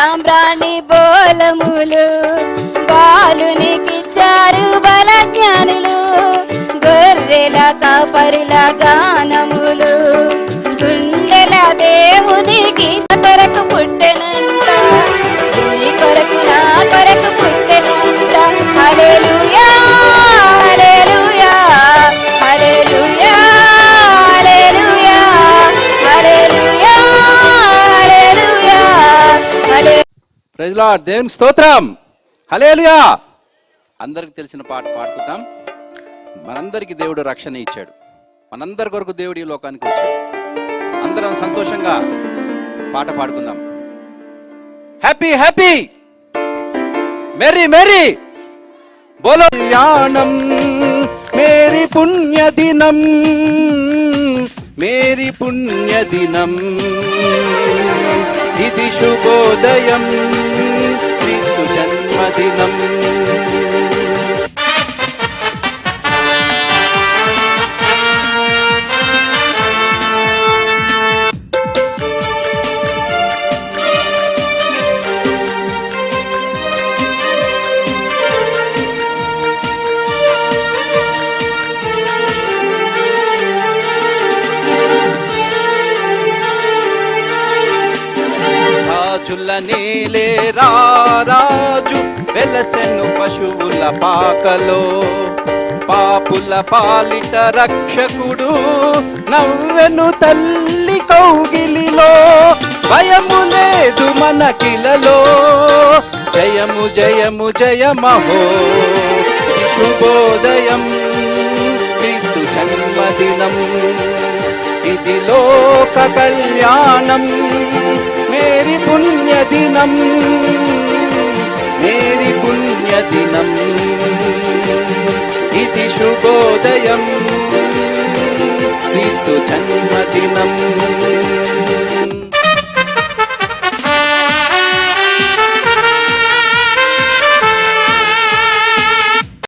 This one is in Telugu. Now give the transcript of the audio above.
సాంబ్రాణి బోలములు బాలునికిచ్చారు బల జ్ఞానులు గొర్రెల కాపరుల ప్రైజ్ దేవునికి స్తోత్రం. హలేలుయా అందరికి తెలిసిన పాట పాడుకుందాం. మనందరికి దేవుడు రక్షణ ఇచ్చాడు. మనందరి కొరకు దేవుడు ఈ లోకానికి వచ్చాడు. అందరం సంతోషంగా పాట పాడుకుందాం. హ్యాపీ హ్యాపీ మెరీ మెరీ బోలో యానం మేరీ పుణ్య దినం మేరీ పుణ్య దినం ఇది శుభోదయం. దినం. రాజుల నేలే రాజు వెలసెను పశువుల పాకలో పాపుల పాలిట రక్షకుడు నవ్వెను తల్లి కౌగిలిలో భయము లేదు మనకిలలో జయము జయము జయమహో శుభోదయం క్రీస్తు జన్మదినం. ఇది లోక కళ్యాణం మేరి పుణ్యదినం. జ్ఞానం ఇది శుభోదయం. క్రీస్తు జన్మదినం.